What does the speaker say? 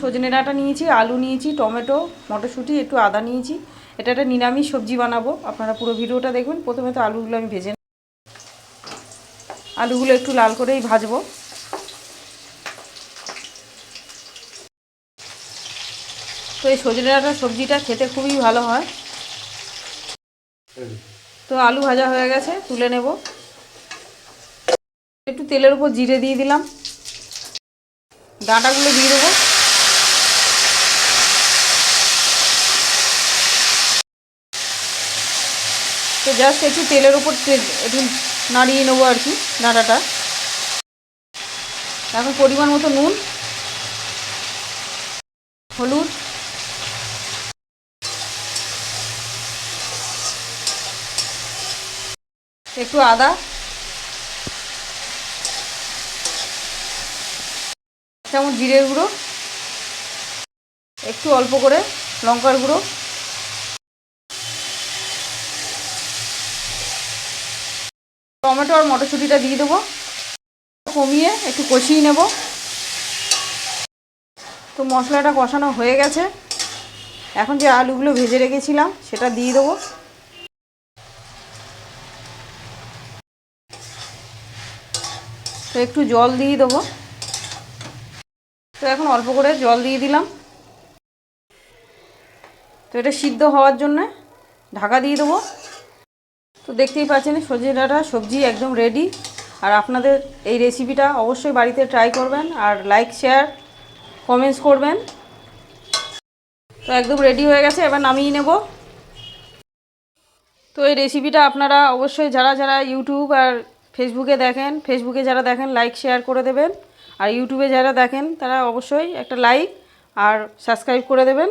সজনে ডাঁটা নিয়েছি, আলু নিয়েছি, টমেটো, মটরশুঁটি, একটু আদা নিয়েছি। এটা একটা নিরামিষ সবজি বানাবো, আপনারা পুরো ভিডিওটা দেখবেন। প্রথমে তো আলুগুলো আমি ভেজে। আলুগুলো একটু লাল করেই ভাজবো। তো এই সজনে ডাঁটা সবজিটা খেতে খুবই ভালো হয়। তো আলু ভাজা হয়ে গেছে, তুলে নেব। একটু তেলের উপর জিরে দিয়ে দিলাম। ডাঁটাগুলো দিয়ে দেবো। তো জাস্ট একটু তেলের উপর একটু নাড়িয়ে নেব আর কি ডাঁটাটা এখন পরিমাণ মতো নুন, হলুদ। একটু আদা। যেমন জিরের গুঁড়ো। একটু অল্প করে লঙ্কার গুঁড়ো। টমেটো আর মটরশুঁটিটা দিয়ে দেবো। কমিয়ে একটু কষিয়ে নেব। তো মশলাটা কষানো হয়ে গেছে। এখন যে আলুগুলো ভেজে রেখেছিলাম, সেটা দিয়ে দেবো। তো একটু জল দিয়ে দেবো। তো এখন অল্প করে জল দিয়ে দিলাম। তো এটা সিদ্ধ হওয়ার জন্যে ঢাকা দিয়ে দেবো। তো দেখতেই পাচ্ছেন সজনে ডাঁটা, সবজি একদম রেডি আর আপনাদের এই রেসিপিটা অবশ্যই বাড়িতে ট্রাই করবেন আর লাইক শেয়ার কমেন্টস করবেন। তো একদম রেডি হয়ে গেছে, এবার নামিয়ে নেব। তো এই রেসিপিটা আপনারা অবশ্যই যারা যারা ইউটিউব আর ফেসবুকে দেখেন ফেসবুকে যারা দেখেন লাইক শেয়ার করে দেবেন। আর ইউটিউবে যারা দেখেন, তারা অবশ্যই একটা লাইক আর সাবস্ক্রাইব করে দেবেন।